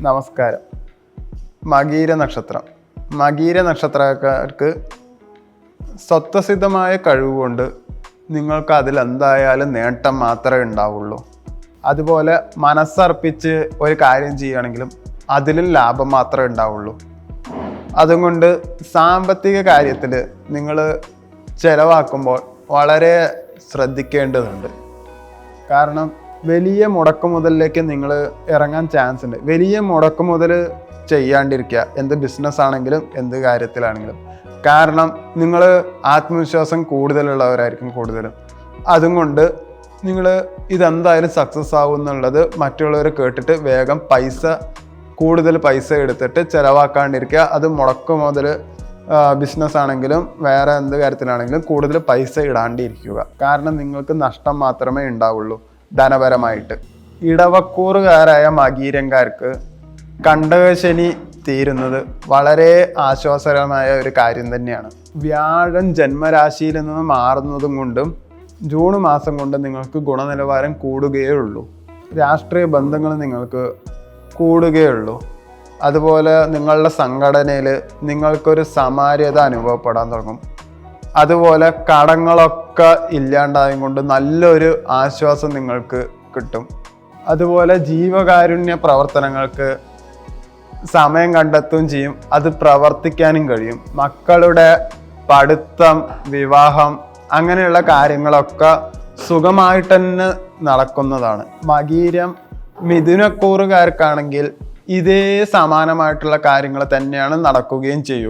നമസ്കാരം. മകീര നക്ഷത്രം. മകീര നക്ഷത്രക്കാർക്ക് സ്വത്വസിദ്ധമായ കഴിവുകൊണ്ട് നിങ്ങൾക്ക് അതിലെന്തായാലും നേട്ടം മാത്രമേ ഉണ്ടാവുള്ളൂ. അതുപോലെ മനസ്സർപ്പിച്ച് ഒരു കാര്യം ചെയ്യുകയാണെങ്കിലും അതിലും ലാഭം മാത്രമേ ഉണ്ടാവുള്ളൂ. അതുകൊണ്ട് സാമ്പത്തിക കാര്യത്തിൽ നിങ്ങൾ ചിലവാക്കുമ്പോൾ വളരെ ശ്രദ്ധിക്കേണ്ടതുണ്ട്. കാരണം വലിയ മുടക്കം മുതലിലേക്ക് നിങ്ങൾ ഇറങ്ങാൻ ചാൻസ് ഉണ്ട്. വലിയ മുടക്കം മുതൽ ചെയ്യാണ്ടിരിക്കുക. എന്ത് ബിസിനസ് ആണെങ്കിലും എന്ത് കാര്യത്തിലാണെങ്കിലും. കാരണം നിങ്ങൾ ആത്മവിശ്വാസം കൂടുതലുള്ളവരായിരിക്കും കൂടുതലും. അതും കൊണ്ട് നിങ്ങൾ ഇതെന്തായാലും സക്സസ് ആവും എന്നുള്ളത് മറ്റുള്ളവർ കേട്ടിട്ട് വേഗം പൈസ കൂടുതൽ പൈസ എടുത്തിട്ട് ചിലവാക്കാണ്ടിരിക്കുക. അത് മുടക്കം മുതൽ ബിസിനസ് ആണെങ്കിലും വേറെ എന്ത് കാര്യത്തിലാണെങ്കിലും കൂടുതൽ പൈസ ഇടാണ്ടിരിക്കുക. കാരണം നിങ്ങൾക്ക് നഷ്ടം മാത്രമേ ഉണ്ടാവുള്ളൂ. ധനപരമായിട്ട് ഇടവക്കൂറുകാരായ മകീരങ്കാർക്ക് കണ്ടകശനി തീരുന്നത് വളരെ ആശ്വാസകരമായ ഒരു കാര്യം തന്നെയാണ്. വ്യാഴം ജന്മരാശിയിൽ നിന്ന് മാറുന്നതും കൊണ്ടും ജൂൺ മാസം കൊണ്ട് നിങ്ങൾക്ക് ഗുണനിലവാരം കൂടുകയേ ഉള്ളൂ രാഷ്ട്രീയ ബന്ധങ്ങൾ നിങ്ങൾക്ക് കൂടുകയുള്ളൂ അതുപോലെ നിങ്ങളുടെ സംഘടനയിൽ നിങ്ങൾക്കൊരു സമാര്യത അനുഭവപ്പെടാൻ തുടങ്ങും. അതുപോലെ കടങ്ങളൊക്കെ ഇല്ലാണ്ടായും കൊണ്ട് നല്ലൊരു ആശ്വാസം നിങ്ങൾക്ക് കിട്ടും. അതുപോലെ ജീവകാരുണ്യ പ്രവർത്തനങ്ങൾക്ക് സമയം കണ്ടെത്തുകയും ചെയ്യും. അത് പ്രവർത്തിക്കാനും കഴിയും. മക്കളുടെ പഠിത്തം വിവാഹം അങ്ങനെയുള്ള കാര്യങ്ങളൊക്കെ സുഖമായിട്ട് തന്നെ നടക്കുന്നതാണ്. മകീരം മിഥുനക്കൂറുകാർക്കാണെങ്കിൽ ഇതേ സമാനമായിട്ടുള്ള കാര്യങ്ങൾ തന്നെയാണ് നടക്കുകയും ചെയ്യുക